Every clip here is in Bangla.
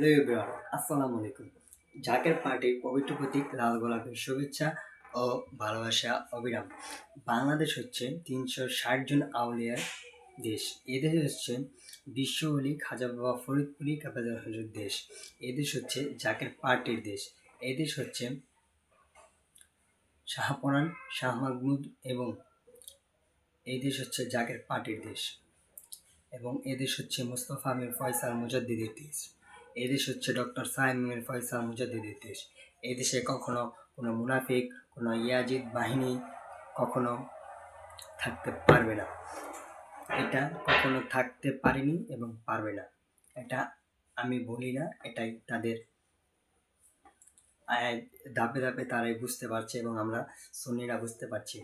হ্যালো এভরিওয়ান, আসসালামু আলাইকুম। জাকের পার্টির পবিত্র প্রতীক, লাল গোলাপের শুভেচ্ছা ও ভালোবাসা অবিরাম। বাংলাদেশ হচ্ছে তিনশো ষাট জন আউলিয়ার দেশ। এদেশ হচ্ছে বিশ্ববলি খাজা বাবা ফরিদপুরি কাবাজার হজুর দেশ। এদেশ হচ্ছে জাকের পার্টির দেশ। এদেশ হচ্ছে শাহপরান, শাহ মাহমুদ এবং এই দেশ হচ্ছে জাকের পার্টির দেশ। এবং এদেশ হচ্ছে মুস্তফা আমির ফয়সাল মুজাদ্দিদের দেশ। এদেশ হচ্ছে ডক্টর আমির ফয়সাল মুজাদ্দিদের দেশ। এদেশে কখনো কোনো মুনাফিক, কোনো ইয়াজিদ বাহিনী কখনো থাকতে পারবে না। এটা কখনো থাকতে পারেনি এবং পারবে না। এটা আমি বলি না, এটাই তাদের ধাপে ধাপে তারাই বুঝতে পারছে এবং আমরা সুন্নিরা বুঝতে পারছি।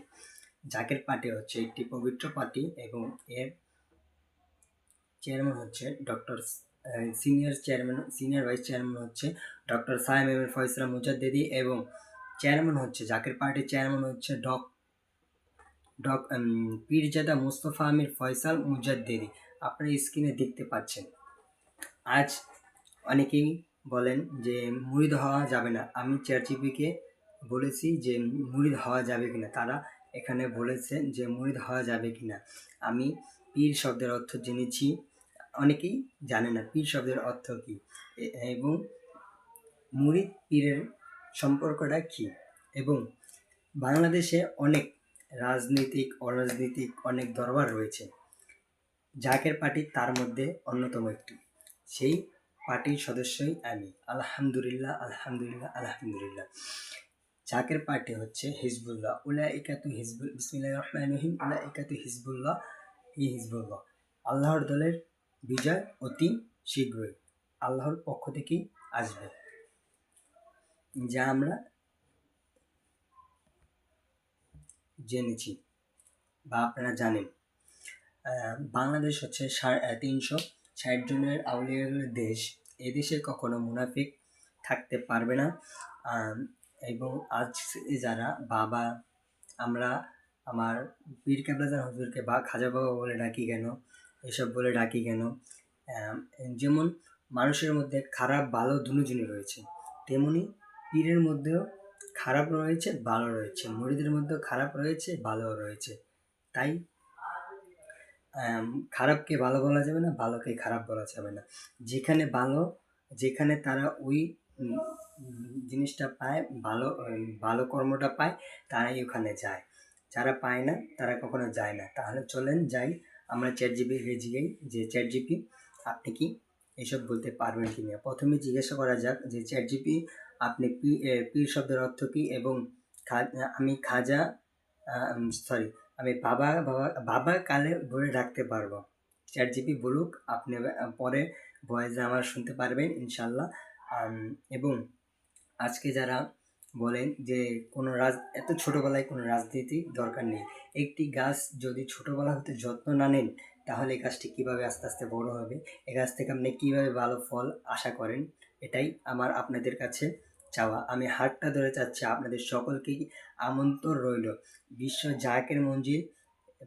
জাকের পার্টি হচ্ছে একটি পবিত্র পার্টি এবং এর চেয়ারম্যান হচ্ছে doctor senior chairman senior vice chairman হচ্ছে ডক্টর সাহেব এম ফয়সলা মুজাদ্দেদি এবং চেয়ারম্যান হচ্ছে, জাকের পার্টির চেয়ারম্যান হচ্ছে ডক ডক পীরজাদা মুস্তফা আমির ফয়সাল মুজাদ্দিদি আপনারা স্ক্রিনে দেখতে পাচ্ছেন। আজ অনেকেই বলেন যে মুড়িদ হওয়া যাবে না। আমি চেয়ারজিপিকে বলেছি যে মুড়িদ হওয়া যাবে কিনা। তারা এখানে বলেছেন যে মুড়িদ হওয়া যাবে কিনা। আমি পীর শব্দের অর্থ জেনেছি। অনেকেই জানে না পীর শব্দের অর্থ কী? এবং মুরিদ পীরের সম্পর্কটা কী? এবং বাংলাদেশে অনেক রাজনৈতিক, অরাজনৈতিক অনেক দরবার রয়েছে। জাকের পার্টি তার মধ্যে অন্যতম একটি। সেই পার্টির সদস্যই আমি। আলহামদুলিল্লাহ আলহামদুলিল্লাহ আলহামদুলিল্লাহ। জাকের পার্টি হচ্ছে হিজবুল্লাহ। উলা ইকাতু হিজবুল বিসমিল্লাহ রহমান রহিম। উলা ইকাতু হিজবুল্লাহ। ই হিজবুল্লাহ। আল্লাহর দলের বিজয় অতি শীঘ্রই আল্লাহর পক্ষ থেকেই আসবে। যা আমরা জেনেছি বা আপনারা জানেন। বাংলাদেশ হচ্ছে তিনশো ষাট জনের আউলিয়ার দেশ। এদেশে কখনো মুনাফিক থাকতে পারবে না। এবং আজ যারা বাবা, আমরা, আমার পীর কাবলাজান হুজুরকে বা খাজা বাবা বলে ডাকি কেন? এসব বলে ডাকি কেন? যেমন মানুষের মধ্যে খারাপ, ভালো দুজনই রয়েছে। তেমনি পীরের মধ্যেও খারাপ রয়েছে, ভালো রয়েছে। মুড়িদের মধ্যেও খারাপ রয়েছে ভালো রয়েছে। তাই খারাপকে ভালো বলা যাবে না, ভালোকে খারাপ বলা যাবে না। যেখানে ভালো, যেখানে তারা ওই জিনিসটা পায়, ভালো ভালো কর্মটা পায়, তারাই ওখানে যায়। যারা পায় না, তারা কখনো যায় না। তাহলে চলেন যাই আমরা চ্যাট জিপি জিগাই যে চ্যাট জিপি আপনি কি এসব বলতে পারবেন কি না? প্রথমে জিজ্ঞাসা করা যাক যে চ্যাট জিপি আপনি পি পীর শব্দের অর্থ কী এবং আমি খাজা সরি আমি বাবা বাবা বাবা কালে ধরে রাখতে পারব। চ্যাট জিপি বলুক, আপনি পরে ভয়েসে আমার শুনতে পারবেন ইনশাল্লাহ এবং আজকে যারা বলেন যে, কোনো রাজ, এত ছোটোবেলায় কোনো রাজনীতি দরকার নেই। একটি গাছ যদি ছোটোবেলা হতে যত্ন না নেন, তাহলে এই গাছটি কীভাবে আস্তে আস্তে বড় হবে? এই গাছ থেকে আপনি কীভাবে ভালো ফল আশা করেন? এটাই আমার আপনাদের কাছে চাওয়া। আমি হাতটা ধরে চাচ্ছি আপনাদের সকলকেই আমন্ত্রণ রইল। বিশ্ব জাকের মঞ্জিল,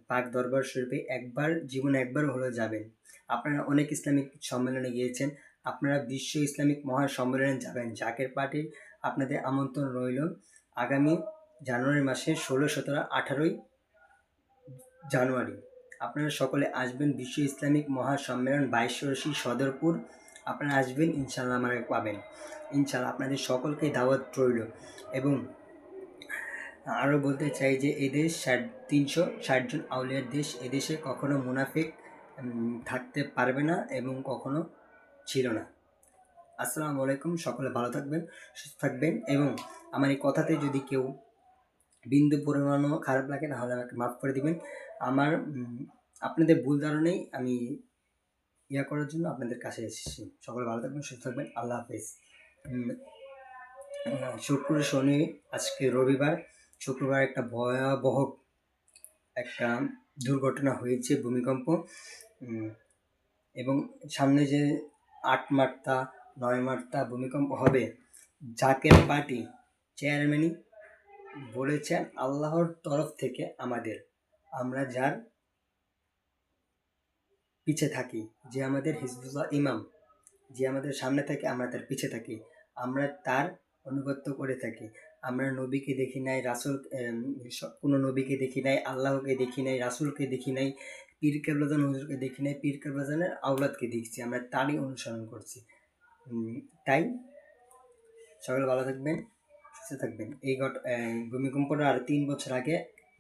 পাক দরবার শরীফে একবার, জীবনে একবার হলেও যাবেন। আপনারা অনেক ইসলামিক সম্মেলনে গিয়েছেন। আপনারা বিশ্ব ইসলামিক মহা সম্মেলনে যাবেন। জাকের পার্টির আপনাদের আমন্ত্রণ রইল আগামী জানুয়ারি মাসে ষোলো, সতেরো, আঠারোই জানুয়ারি। আপনারা সকলে আসবেন বিশ্ব ইসলামিক মহা সম্মেলন বাইশরশি সদরপুর। আপনারা আসবেন ইনশাল্লাহ আমাকে পাবেন। ইনশাল্লাহ আপনাদের সকলকে দাওয়াত রইল। এবং আরও বলতে চাই যে এদেশ ষাট, তিনশো ষাটজন আউলিয়ার দেশ এদেশে কখনো মুনাফিক থাকতে পারবে না এবং কখনো ছিল না। আসসালামু আলাইকুম, সকলে ভালো থাকবেন, সুস্থ থাকবেন এবং আমার এই কথাতে যদি কেউ বিন্দু পরিমাণও খারাপ লাগে, তাহলে আমাকে মাফ করে দিবেন। আমার আপনাদের ভুল ধারণেই আমি ইয়া করার জন্য আপনাদের কাছে এসেছি। সকলে ভালো থাকবেন, সুস্থ থাকবেন, আল্লাহ হাফেজ। শুক্র শনি, আজকে রবিবার। শুক্রবার একটা ভয়াবহ একটা দুর্ঘটনা হয়েছে ভূমিকম্প। এবং সামনে যে আট নয় মার্তা ভূমিকম্প হবে। জাকের পার্টি চেয়ারম্যানই বলেছেন, আল্লাহর তরফ থেকে আমাদের, আমরা যার পিছে থাকি, যে আমাদের হিজবুল্লাহ ইমাম, যে আমাদের সামনে থাকে, আমরা তার পিছে থাকি, আমরা তার অনুগত্য করে থাকি, আমরা নবীকে দেখি নাই, রাসুল কোনো নবীকে দেখি নাই, আল্লাহকে দেখি নাই, রাসুলকে দেখি নাই, পীর কেবলাদান হুজুরকে দেখি নাই, পীর কেবলাদানের আওলাদকে দেখছি, আমরা তারই অনুসরণ করছি। তাই সকলে ভালো থাকবেন, সুস্থ থাকবেন। এই ঘট ভূমিকম্পটা আর তিন বছর আগে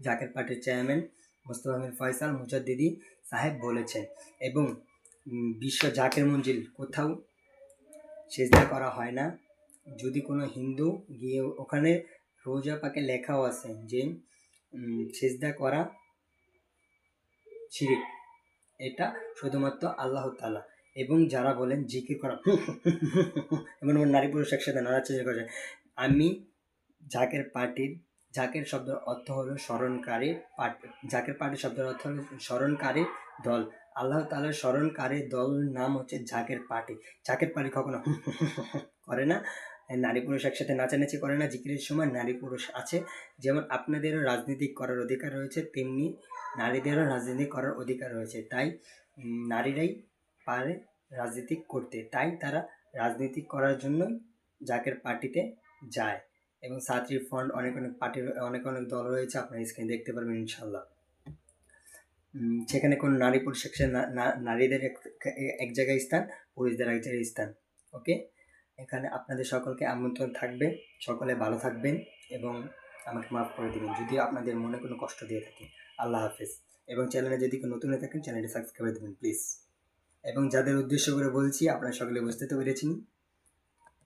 জাকের পার্টির চেয়ারম্যান মোস্তফা আমির ফয়সাল মুজাদ্দিদি সাহেব বলেছেন এবং বিশ্ব জাকের মঞ্জিল কোথাও সেজদা করা হয় না। যদি কোনো হিন্দু গিয়ে ওখানে রোজা পাকে লেখাও আছে যে সেজদা করা শিরিক, এটা শুধুমাত্র আল্লাহ তালা এবং যারা বলেন জিকির করা এমন এমন নারী পুরুষ একসাথে নাড়াচাড়া করে আমি জাকের পার্টির জাকের শব্দের অর্থ হলো স্মরণকারী পার্টি জাকের পার্টির শব্দের অর্থ হলো স্মরণকারী দল আল্লাহ তালার স্মরণকারী দল নাম হচ্ছে জাকের পার্টি জাকের পার্টি কখনো করে না নারী পুরুষ একসাথে নাচানাচি করে না জিকিরের সময় নারী পুরুষ আছে যেমন আপনাদেরও রাজনীতি করার অধিকার রয়েছে তেমনি নারীদেরও রাজনীতি করার অধিকার রয়েছে তাই নারীরাই পারে রাজনীতি করতে। তাই তারা রাজনীতি করার জন্য জাকের পার্টিতে যায় এবং ছাত্রী ফ্রন্ট অনেক অনেক পার্টির অনেক অনেক দল রয়েছে আপনার স্ক্রিনে দেখতে পারবেন ইনশাল্লাহ সেখানে কোনো নারী পুরুষ সেকশন নারীদের এক এক জায়গায় স্থান, পুরুষদের এক জায়গায় স্থান ওকে এখানে আপনাদের সকলকে আমন্ত্রণ থাকবে, সকলে ভালো থাকবেন এবং আমাকে মাফ করে দেবেন যদি আপনাদের মনে কোনো কষ্ট দিয়ে থাকে। আল্লাহ হাফেজ। এবং চ্যানেলে যদি কেউ নতুন হয়ে থাকেন চ্যানেলটি সাবস্ক্রাইব করে দেবেন প্লিজ এবং যাদের উদ্দেশ্য করে বলছি আপনারা সকলে বুঝতে তো পেরেছেন।